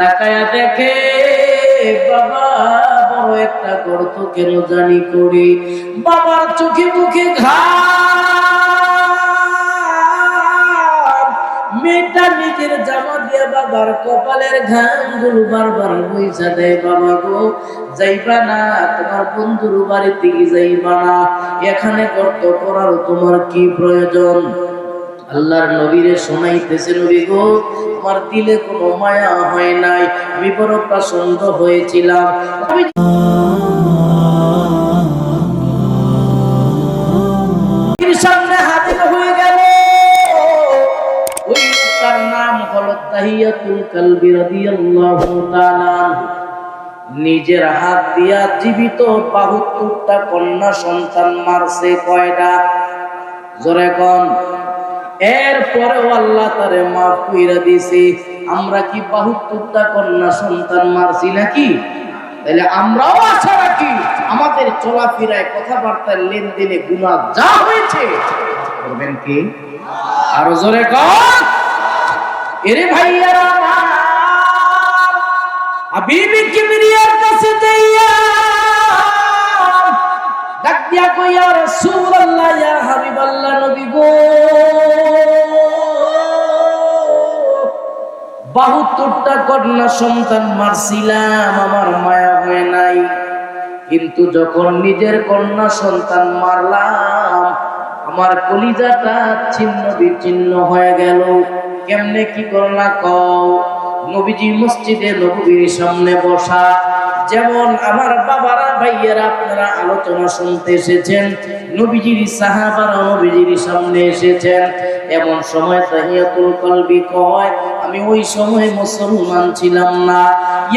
তাকায়া দেখে, বাবা, বড় একটা গর্ত কেন জানি করি। বাবার চোখে মুখে ঘা মেয়েটা নিজের জামা দিয়ে বাবার কপালের ঘামগুলো বারবার বইসা দেয়, বাবা গো, যাইবা না, তোমার বন্ধুর বাড়ি থেকে যাইবা না। এখানে গর্ত করার তোমার কি প্রয়োজন? আল্লাহর নবীরে শোনাইতেছে, নবী গো আমার দিলে কোনো মায়া হয় নাই। আমি বড় প্রসন্ন হয়েছিলাম। হয়ে নিজের হাত দিয়া জীবিত বাহুত্তরটা কন্যা সন্তান মারছে কয়টা? জোরে কন। এরপরেও আল্লাহ তারে মাফ কইরা দিছে, আমরা কি বাহুত্তরটা কন্যা সন্তান মারছি নাকি? তাহলে আমরাও আশা রাখি আমাদের চলাফেরায় কথাবার্তার লেনদেনে গুণা যা হয়েছে, করবেন কি? আরও জোরে কন এরে ভাইয়ারা, হাবিবি কিবরিয়ার কাছে ডাক দিয়া কইয়া, রাসূলুল্লাহ, ইয়া হাবিবাল্লাহ নবী গো। বাহুত্তরটা কন্যা সন্তান মারছিলাম, আমার মায়া হয় নাই। কিন্তু যখন নিজের কন্যা সন্তান মারলাম, আমার কলিজাটা ছিন্ন বিচ্ছিন্ন হয়ে গেল। কেমনে কি করলা কও? নবীজি মসজিদে নবীর সামনে বসা, যেমন আমার বাবারা, ভাইয়েরা, আপনারা আলোচনা শুনতে এসেছেন, নবীজির সাহাবারা নবীজির সামনে এসেছেন। এমন সময় তাহিয়াতুল কলবি কয়, আমি ওই সময় মুসলমান ছিলাম না।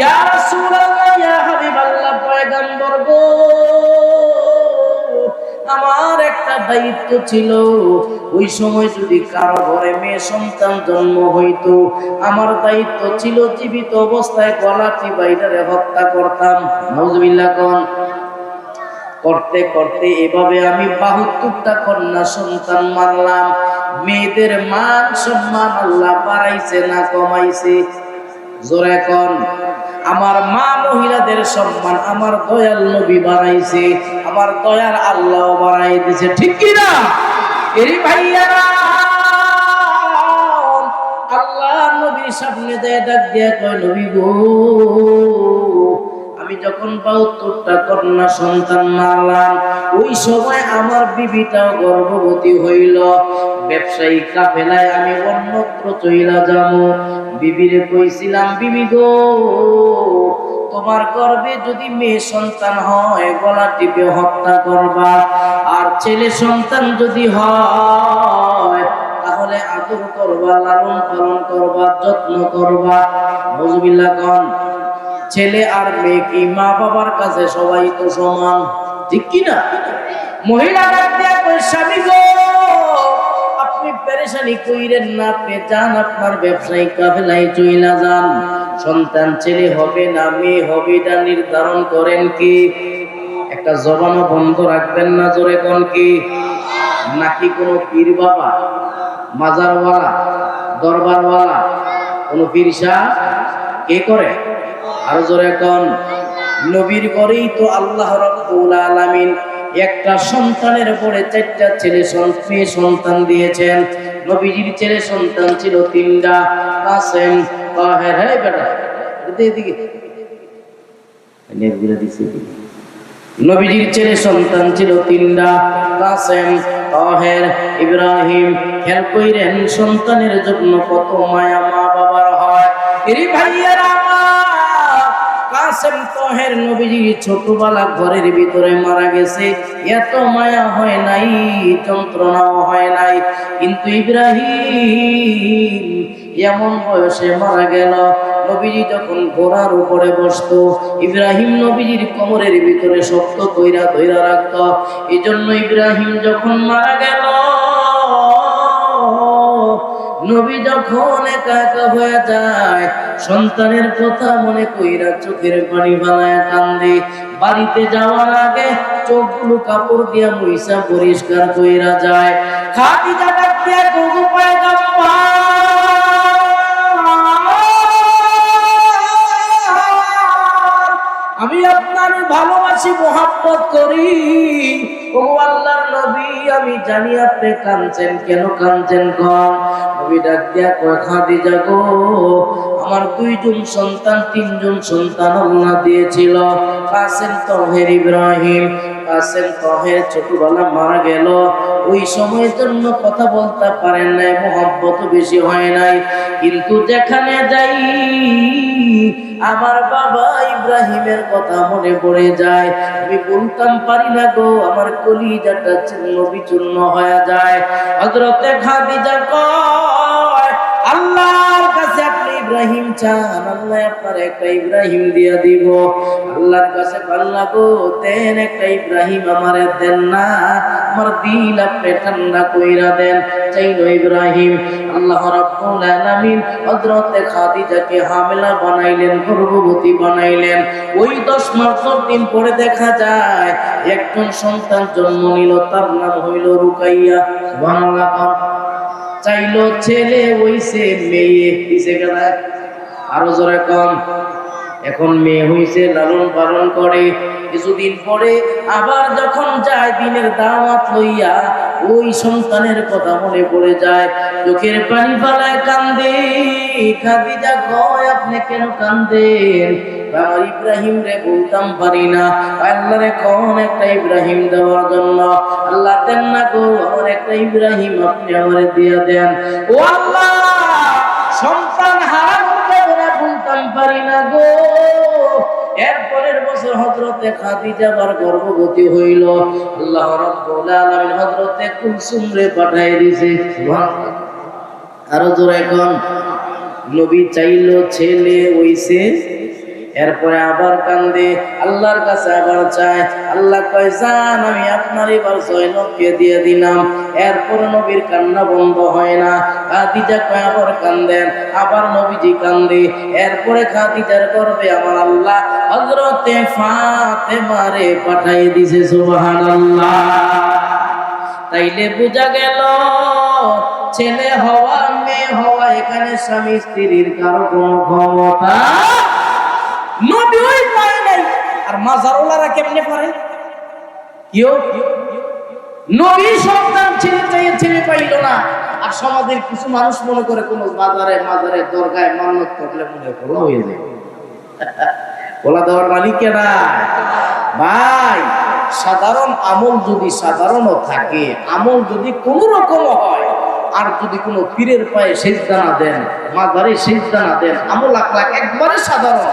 ইয়া রাসূলুল্লাহ, ইয়া হাবিবাল্লাহ, পয়গম্বর গো, আমার একটা দায়িত্ব ছিল। ওই সময় যদি কারও ঘরে মেয়ে সন্তান জন্ম হইতো, আমার দায়িত্ব ছিল জীবিত অবস্থায় গলা চিবাইটারে হত্যা করতাম। নজবিল্লা করতে করতে এভাবে আমি বাহাত্তরটা কন্যা সন্তান মারলাম। মেয়েদের মান সম্মান আল্লাহ বাড়াইছে না কমাইছে। জোরে কন, আমার মা মহিলাদের সম্মান আমার দয়াল নবী বাড়াইছে, আমার দয়াল আল্লাহ বাড়াই দিছে, ঠিক কি না? এরি ভাইয়ারা, আল্লাহ নবীর সামনে দেয় ডাক দিয়া কয়, নবী গো আমি যখন বাহাত্তরটা কন্যা সন্তান মারলাম, ওই সময় আমার বিবিটাও গর্ভবতী হইল। ব্যবসায়ী কাফেলায় আমি অন্যত্র চইলা যাব। বিবিরে কইছিলাম, বিবি গো, তোমার গর্বে যদি মেয়ে সন্তান হয়, গলা টিপে হত্যা করবা। আর ছেলে সন্তান যদি হয়, তাহলে আদর করবা, লালন পালন করবা, যত্ন করবা। বুঝবিল্লা কন ছেলে আর মেয়ে কি মা বাবার কাছে সবাই তো সমান? ঠিক কি না? মহিলা স্বামী গো, আপনি পেরেশানি কইরেন না আপনি যান আপনার ব্যবসায়িক কাফেলায় চইলা যান। সন্তান ছেলে হবে না, মেয়ে হবে এটা নির্ধারণ করেন কি? একটা জবানও বন্ধ রাখবেন না জোরে কোন কি? নাকি কোনো পীর বাবা, মাজারওয়ালা, দরবারওয়ালা, কোনো পীর কে করে? আরও জোরে কোন নবীর করেই তো আল্লাহ রাব্বুল আলামিন একটা সন্তানের পরে চারটা ছেলে মেয়ে সন্তান দিয়েছেন। নবীজির ছেলে সন্তান ছিল তিনটা। কাসেম, তাহের হ্যাঁ বেটা। এটা দে এদিকে নেটগুলো দিছে নবীজির ছেলে সন্তান ছিল তিনটা। কাসেম, তাহের, ইব্রাহিম খেয়াল কইরেন সন্তানের জন্য কত মায়া মা বাবার হয়। এরি ভাইয়ারা কাসেম তহের নবীজির ছোটবেলা ঘরের ভিতরে মারা গেছে। এত মায়া হয় নাই, যন্ত্রণাও হয় নাই। কিন্তু ইব্রাহিম এমন বয়সে মারা গেল। নবীজি যখন ঘোড়ার উপরে বসতো, ইব্রাহিম নবীজির কোমরের ভিতরে শক্ত কইরা ধইরা রাখত। এই জন্য ইব্রাহিম যখন মারা গেল নবী যখন একা একা হয়ে যায়, সন্তানের কথা মনে কইরা চোখের পানি বানায় কান্দে। বাড়িতে যাওয়ার আগে চোখগুলো কাপড় দিয়ে মহিষা পরিষ্কার কইরা যায় খাদি আমি আপনার ভালোবাসি মোহাম্মত করি। ও আল্লাহর নবী, আমি জানি আপনি কাঁদছেন কেন, কাঁদছেন কম। আমার দুইজন সন্তান, তিনজন সন্তান আল্লাহ দিয়েছিল। কাসেম তহের ইব্রাহিম, কাসেম তহের ছোটবেলা মারা গেল। ওই সময়ের জন্য কথা বলতে পারেন নাই, মোহাব্বত বেশি হয় নাই। কিন্তু যেখানে যাই, আমার বাবা ইব্রাহিমের কথা মনে পড়ে যায়। আমি বলতাম, পারি না গো, আমার কলিজাটা চূর্ণ বিচূর্ণ হয়ে যায়। হজরতে খাদিজা কয় আল্লাহর কাছে আপনি ইব্রাহিম চান, আল্লাহ আপনার একটা ইব্রাহিম দিয়া দিব। আল্লাহর কাছে আল্লাহ গো দেন একটা ইব্রাহিম আমারে দেন না। আমার দিল আপনি ঠান্ডা কইরা দেন চাইলো ইব্রাহিম। আল্লাহ রাব্বুল আলামিন হযরতে খাদিজাকে হামেলা বানাইলেন, গর্ভবতী বানাইলেন। ওই 10 মাস দিন পরে দেখা যায়, একজন সন্তান জন্ম নিল, তার নাম হইল রুকাইয়া। সুবহানাল্লাহ চাইলো ছেলে হইছে মেয়ে। দিছে আরও জোরে কম এখন মেয়ে হইছে লালন পালন করে। কিছুদিন পরে আবার যখন যায় দিনের দাওয়াত লইয়া, ওই সন্তানের কথা মনে পড়ে যায়। চোখের পানি ফালায় কান্দে, খাদিজা কয় আপনি কেন কান্দেন? আমার ইব্রাহিম রে, বলতাম পারি না। আল্লাহ রে কোন একটা ইব্রাহিম দেওয়ার জন্য? আল্লাহ দেন না গো, আমার একটা ইব্রাহিম, আপনি আমারে দিয়া দেন। ও আল্লাহ, সন্তান বেদনা বলতাম পারি না গো। এরপরের বছর হজরতে খাদিজা বার গর্ভবতী হইল। আল্লাহ রাব্বুল আলামিন হজরতে কুলসুম রে পাঠাই দিয়েছে আরও জোরে এখন নবী চাইলো ছেলে হইছে এরপরে আবার কান্দে, আল্লাহর কাছে আবার চায়, আল্লাহ কয় যান আমি আপনার এবার জয়নবকে দিয়ে দিলাম। এরপরে নবীর কান্না বন্ধ হয় না। খাদিজা কয়, আবার কান্দেন। আবার নবীজি কান্দে। এরপরে খাদিজার গর্বে আমার আল্লাহ হজরতে ফাতে মারে পাঠাই দিছে, সুবহানাল্লাহ। তাইলে বোঝা গেল, ছেলে হওয়া, মেয়ে হওয়া, এখানে স্বামী স্ত্রীর কারও কোনো ক্ষমতা ওই নাই। আর কেমনে পারে? পাইল না। আর সমাজের কিছু মানুষ মনে করে মাজারে দরগায় করলে মনে কেনা ভাই? সাধারণ আমল যদি সাধারণও থাকে, আমল যদি কোন রকম হয় আর যদি কোনো পীরের পায়ে সেজদা না দেন, মাজারে সেজদা না দেন, আমল লাখ লাখ একবারে সাধারণ,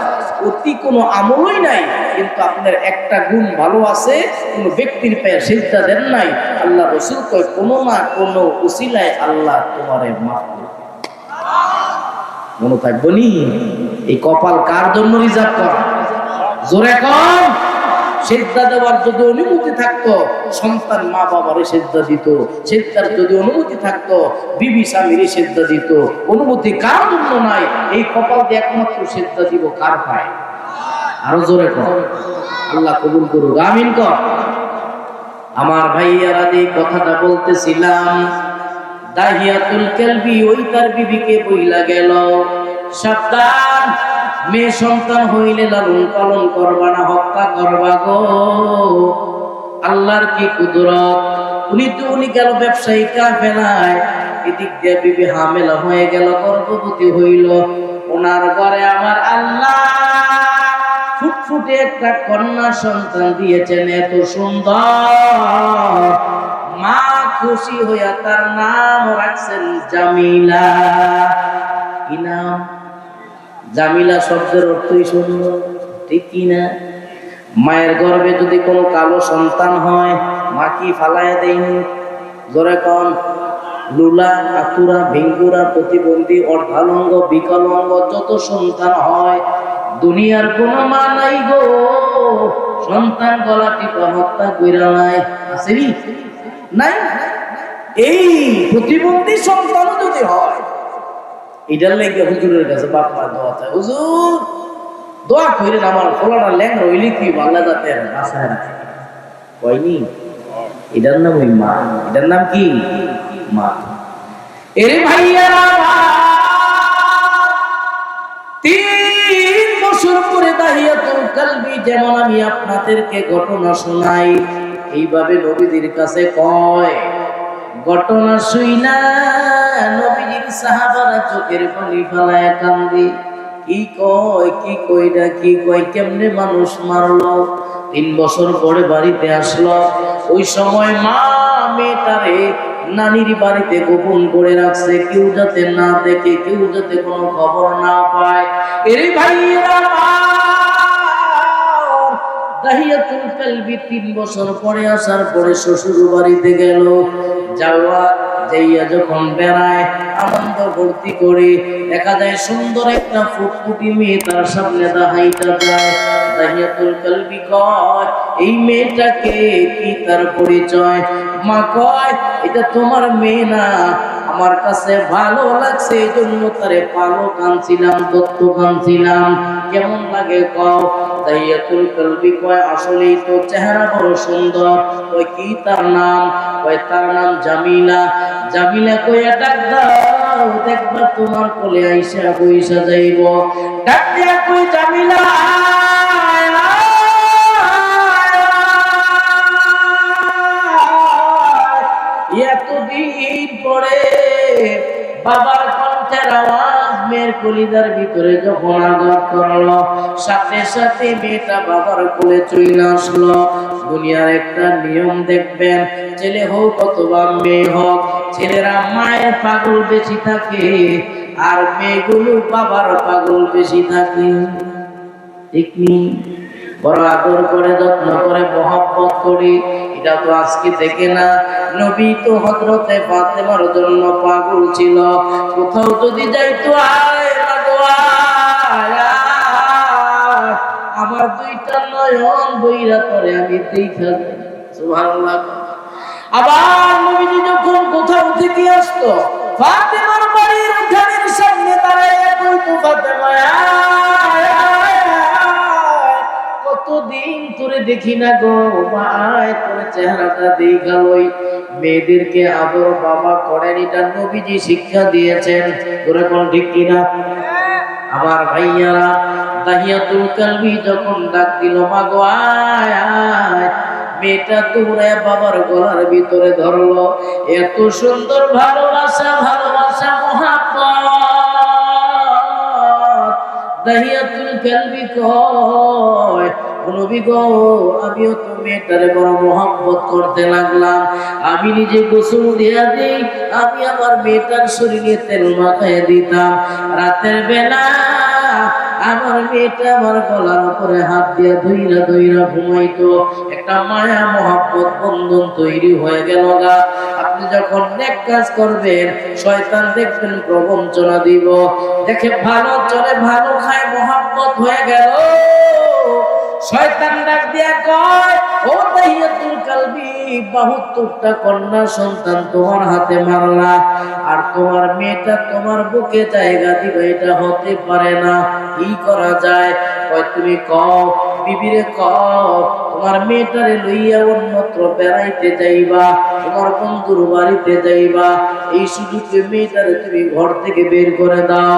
অতি কোনো আমলই নাই, কিন্তু আপনার একটা গুণ ভালো আছে, কোনো ব্যক্তির পায়ে সেজদা দেন নাই, আল্লাহ রসুল কয়, কোনো না কোনো উসিলায় আল্লাহ তোমারে মাফ মনে থাকব নি? এই কপাল কার জন্য রিজার্ভ করা? জোরে কম সিদ্ধা দেওয়ার যদি অনুমতি থাকতো, সন্তান মা বাবারে সিদ্ধা দিত। সেদ্ধার যদি অনুমতি থাকতো, বিবি স্বামীরই সিদ্ধা দিত। অনুমতি কার জন্য নাই? এই কপাল দিয়ে একমাত্র সিদ্ধা দিব কার পায় আরও জোরে কর। আল্লাহ কবুল করুক। আমিন কর। আমার ভাইয়ারা এই কথাটা বলতেছিলাম, দাহিয়াতুল কেলবি, ওই তার বিবিকে বইলা গেল। সাবধান। মেয়ে সন্তান হইলে লালন পালন করবা না, হত্যা করবা গো। আল্লাহর কি কুদরত? উনি তো, উনি গেল ব্যবসায়ী কাফেলায়। এদিক দিয়ে বিবি হামেলা হয়ে গেল, গর্ভবতী হইল। ওনার ঘরে আমার আল্লাহ ফুটফুটে একটা কন্যা সন্তান দিয়েছেন, এত সুন্দর। মা খুশি হইয়া তার নাম রাখছেন জামিলা। কি নাম? জামিলা শব্দের অর্থই সুন্দর ঠিক কি না? মায়ের গর্ভে যদি কোনো কালো সন্তান হয়, মা কি ফালায় দেয়নি জোরে কন, লুলা আতুরা ভিঙ্গুরা, প্রতিবন্ধী, অর্ধালঙ্গ, বিকলঙ্গ, যত সন্তান হয়, দুনিয়ার কোনো মা নাই গো। সন্তান গলা টিপা হত্যা কইরা নাই আসেনি নাই? এই প্রতিবন্ধী সন্তান যদি হয় এটার লেগে হুজুরের কাছে বাপ দোয়া চায়, হুজুর, দোয়া আমার ল্যাং কি বাংলা কয়নি? এটার নাম ওই মা। এটার নাম কি? মা। এরে ভাইয়ারা তিন বছর পরে দাহিয়াতুল কালবি যেমন আমি আপনাদেরকে ঘটনা শোনাই, এইভাবে নবীদের কাছে কয়, ঘটনা শুই না সাহাবারা চোখের পানি ফেলায় কান্দি। কি কয়, কি কইরা কি কয়, কেমনে মানুষ মারলো? তিন বছর পরে বাড়িতে আসলো। ওই সময় মা মেয়েটারে নানির বাড়িতে গোপন করে রাখছে। কেউ যাতে না দেখে, কেউ যাতে কোনো খবর না পায়। এরে কালবি তিন বছর পরে আসার পরে শ্বশুর বাড়িতে গেল। যাওয়া যাইয়া যখন বেড়ায়, আনন্দ ভর্তি করে, দেখা যায় সুন্দর একটা ফুটফুটি মেয়ে তার সামনে দাহাইতা যায়। দাহিয়াতুল কালবি কয়, এই মেয়েটাকে কি তার পরিচয়? মা কয়, এটা তোমার মেয়ে না আমার কাছে ভালো লাগছে, এই জন্য তারে পালো কানছিলাম দত্ত কানছিলাম কেমন লাগে কও? দাইয়াতুল কলবি কয়, আসলেই তো চেহারা বড় সুন্দর। ওই কি তার নাম? কয়, তার নাম জামিলা। জামিলা কইয়া ডাক দাও, দেখবা তোমার কোলে আইসা বইসা যাইব। ডাক দিয়া কই জামিলা বাবার কণ্ঠের আওয়াজ মেয়ের কলিদার ভিতরে যখন আঘাত করল, সাথে সাথে মেয়েটা বাবার কোলে চলে আসলো। দুনিয়ার একটা নিয়ম দেখবেন, ছেলে হোক অথবা মেয়ে হোক, ছেলেরা মায়ের পাগল বেশি থাকে আর মেয়েগুলো বাবার পাগল বেশি থাকে। ঠিক বড় আদর করে, যত্ন করে, মহব্বত করি। এটা তো আজকে দেখে না নবী তো হজরতে ফাতেমার জন্য পাগল ছিল কোথাও যদি আয়, আয়। আমার দুইটা নয়ন বইরা করে আমি দেখা যাই সুবহানাল্লাহ আবার নবীজি যখন কোথাও থেকে আসতো ফাতেমার বাড়ির উঠানের সামনে ফাতেমা। কতদিন তোরে দেখি না গো মায় তোর চেহারাটা দেখা লই মেয়েদেরকে আদর বাবা করেন, এটা নবীজি শিক্ষা দিয়েছেন। তোরা কোন ঠিক কিনা? আমার ভাইয়ারা, দাহিয়াতুল কালবি যখন ডাক দিল, মা গো, আয় আয়। মেয়েটা দৌড়ায় বাবার গলার ভিতরে ধরলো। এত সুন্দর ভালোবাসা ভালোবাসা দাহিয়াতুল কালবি কয় নবী গো, আমিও তো মেয়েটারে বড় মোহাম্মত করতে লাগলাম। আমি নিজে গোসল দিয়া দিই, আমি আমার মেয়েটার শরীরে তেল মাথায় দিতাম। রাতের বেলা আমার মেয়েটা আমার গলার উপরে হাত দিয়া ধইরা ধইরা ঘুমাইতো। একটা মায়া মহাব্বত বন্ধন তৈরি হয়ে গেল গা। আপনি যখন নেক কাজ করবেন, শয়তান দেখবেন প্রবঞ্চনা দিব। দেখে ভালো চলে, ভালো খায়, মহাব্বত হয়ে গেল। শয়তান ডাক দিয়া কয়, ও দাহিয়াতুল কালবি বাহাত্তরটা কন্যা সন্তান তোমার হাতে মারলা। আর তোমার মেয়েটা তোমার বুকে জায়গা এটা হতে পারে না। কি করা যায়? তুমি কও, বিবিরে কও, তোমার মেয়েটারে লইয়া অন্যত্র বেড়াইতে যাইবা, তোমার বন্ধুর বাড়িতে যাইবা। এই সুযোগে মেয়েটারে তুমি ঘর থেকে বের করে দাও।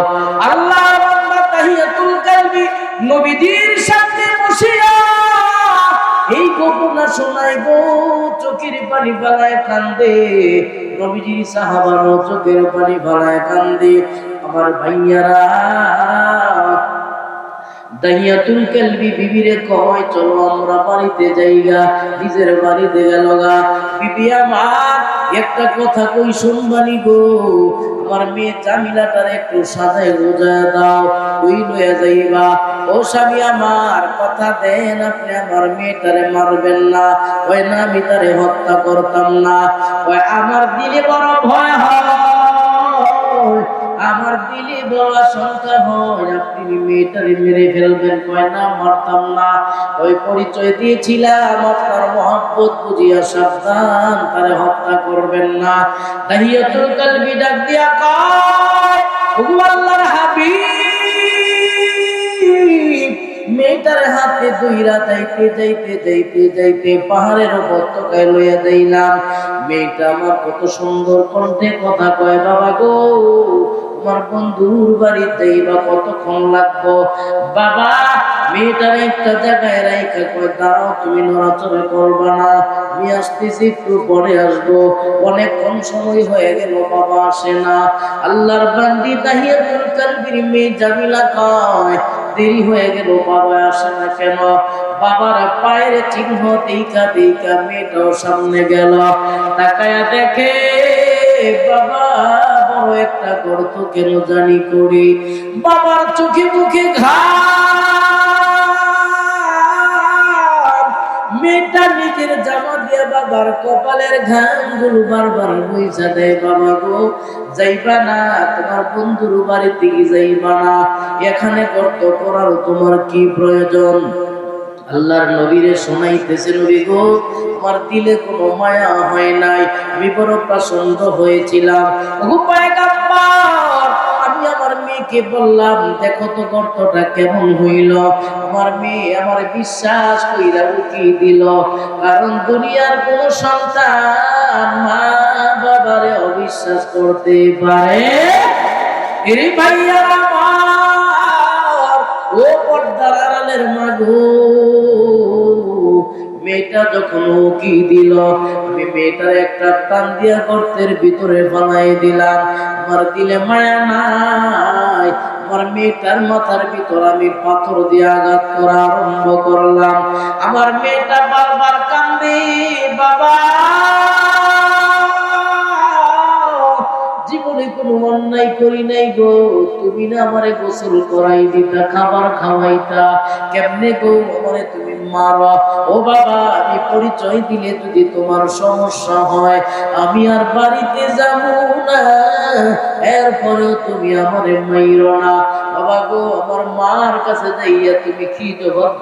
আল্লাহ কালবি নবীজির সামনে বসিয়া এই ঘটনা শোনাই গো, চোখের পানি ফালায় কান্দে। নবীজির সাহাবারও চোখের পানি ফালায় কান্দে। আমার ভাইয়ারা দাহিয়াতুল কালবি বিবিরে কয়, চলো আমরা বাড়িতে যাইগা, নিজের বাড়িতে গেল গা বিবি আমার, একটা কথা কই শুনবানি গো। আমার মেয়ে জামিলাটার একটু সাজায় রোজা দাও। ওই লইয়া যাইবা। ও স্বামী, আমার কথা দেন আপনি, আমার মেয়েটারে মারবেন না। ওই না, আমি তারে হত্যা করতাম না। ওই আমার দিলে বড় ভয় হয়। আমার দিলে বড় আশঙ্কা হয়, আপনি মেয়েটারে মেরে ফেলবেন, কয় না, মারতাম না। ওই পরিচয় দিয়েছিলাম, আপনার মহব্বত বুঝিয়া সাবধান, তারে হত্যা করবেন না। তাহিয়াতুল কালবি ডাক দিয়া কয় আল্লাহর হাবিব মেয়েটার হাতে দুইরা যাইতে যাইতে যাইতে যাইতে পাহাড়ের উপত্যকায় লইয়া যাইলাম। মেয়েটা আমার কত সুন্দর কণ্ঠে কথা কয়, বাবা গো, তোমার বন্ধুর বাড়িতে বা কতক্ষণ লাগবো? বাবা মেয়েটার একটা জায়গায় রাইখা কয়, দাঁড়াও, তুমি নড়াচড়া করবা না। আমি আসতেছি, একটু পরে আসব। অনেকক্ষণ সময় হয়ে গেল, বাবা আসে না। আল্লাহর বান্দি তাহিয়াতুল কালবির মেয়ে জামিলা কয় দেরি হয়ে গেল, বাবা আসে না কেন? বাবার পায়ের চিহ্ন দিকা দিকা মেয়েটাও সামনে গেল। তাকায়া দেখে বাবা বড় একটা গর্ত কেন জানি করি। বাবার চোখে মুখে ঘাম মেয়েটা নিজের জামা দিয়ে বাবার কপালের ঘামগুলো বারবার বইসা দেয়, বাবা গো, যাইবা না, তোমার বন্ধুর দিকে যাইবা না। এখানে গর্ত করার তোমার কি প্রয়োজন? আল্লাহর নবীরে শোনাইতেছে, নবী গো আমার দিলে কোনো মায়া হয় নাই। আমি বড় প্রসন্ন হয়েছিলাম। মেয়েকে বললাম, দেখো তো গর্তটা কেমন হইল? আমার মেয়ে আমার বিশ্বাস কইরা উঠি দিল, কারণ দুনিয়ার কোন সন্তান মা বাবারে অবিশ্বাস করতে পারে? এরে ভাইয়া, ও পর্দার আড়ালের মাগো। মেয়েটা যখন উকি দিল, আমি মেয়েটার একটা টান দিয়া গর্তের ভিতরে ফালাই দিলাম। আমার দিলে মায়া নাই, আমার মেয়েটার মাথার ভিতর আমি পাথর দিয়ে আঘাত করা আরম্ভ করলাম। আমার মেয়েটা বারবার বাবা, জীবনে কোনো অন্যায় করি নাই গো। তুমি না আমারে গোসল করাই দিতা, খাবার খাওয়াইতা। কেমনে গো আমারে তুমি মারো ও বাবা, আমি পরিচয় দিলে যদি তোমার সমস্যা হয়, আমি আর বাড়িতে যাব না। এরপরেও তুমি আমারে মাইরো না। বাবা গো, আমার মার কাছে যাইয়া তুমি কি জবাব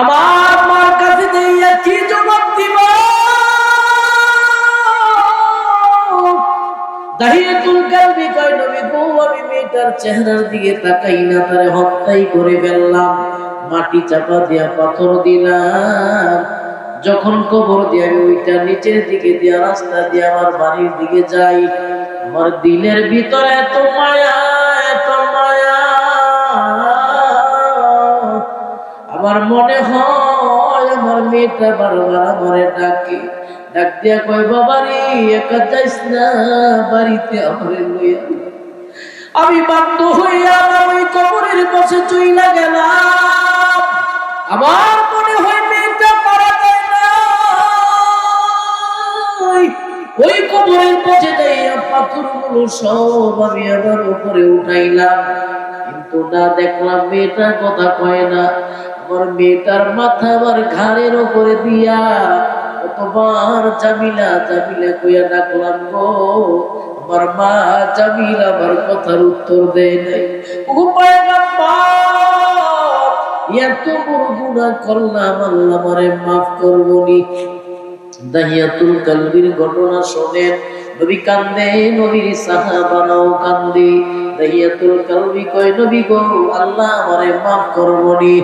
আমার মার কাছে যাইয়া কি জবাব দিবা? আমি মেয়েটার চেহারার দিকে তাকাই না, তারে হত্যাই করে ফেললাম। মাটি চাপা দিয়া পাথর দিলাম। যখন কবর দিয়ে আমি ওইটা নিচের দিকে দিয়া, রাস্তা দিয়ে আমার বাড়ির দিকে যাই, আমার দিলের ভিতরে এত মায়া এত মায়া। আমার মনে হয় আমার মেয়েটা বারবার আমারে ডাকে। ডাক দিয়া কয়, বাবারে, একা যাইস না, বাড়িতে আমারে লইয়া আমি বাধ্য হইয়া আমার ওই কবরের পাশে চইলা গেলাম। আমার মনে হয় মেয়েটা মারা যায় না। ওই যাইয়া পাথরগুলো সব আমি আবার উপরে উঠাইলাম। কিন্তু না দেখলাম মেয়েটার কথা কয় না। আমার মেয়েটার মাথা আমার ঘাড়ের দিয়া কতবার জামিলা জামিলা কইয়া ডাকলাম গো। আমার মা জামিলা আমার কথার উত্তর দেয় নাই। এত বড় গুনাহ করলাম, আল্লাহ আমারে মাফ করবনি। দাহিয়াতুল কালবির ঘটনা শোনেন, নবী কান্দে, নবীর সাহাবারাও কান্দে। দাহিয়াতুল কালবি কয়, নবী গো, আল্লাহ আমারে মাফ করবনি।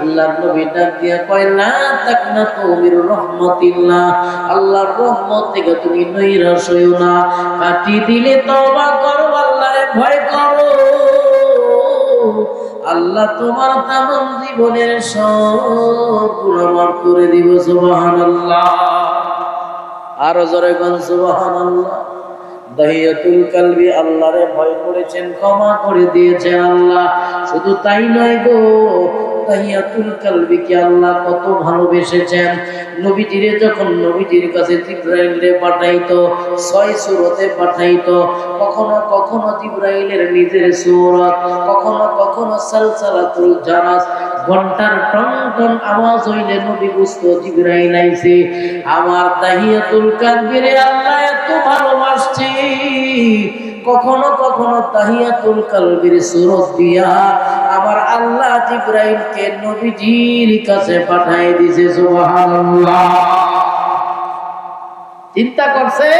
আল্লাহর নবী ডাক দিয়া কয় না তাকনা তুমির রহমতিল্লাহ। আল্লাহর রহমত থেকে তুমি নৈরাশ হইও না। কাটি দিলে তওবা করো, আল্লাহরে ভয় করো। আল্লাহ তোমার তামাম জীবনের সব করে দিব সুবহানাল্লাহ। আরও জোরে গান সুবহানাল্লাহ। দাহিয়াতুল কালবি আল্লাহরে ভয় করেছেন, ক্ষমা করে দিয়েছেন আল্লাহ। শুধু তাই নয় গো তাহিয়াতুল কালবিকে আল্লাহ কত ভালোবেসেছেন। নবীজিরে যখন নবীজির কাছে জিব্রাইলে পাঠাইতো, ছয় সুরতে পাঠাইতো, কখনো কখনো জিব্রাইলের নিজের সুরত, কখনো কখনো সালসালাতুল জারাস ঘণ্টার টন টন আওয়াজ হইলে নবী বুঝতো, জিব্রাইল আইছে। আমার তাহিয়াতুল কালবিরে আল্লাহ এত ভালোবাসছে। কখনো কখনো তাহিয়াতুল কালবির সুরত দিয়া আমার আল্লাহ জিব্রাইলকে নবীজির কাছে পাঠাই দিছে, সুবহানাল্লাহ। চিন্তা করছে?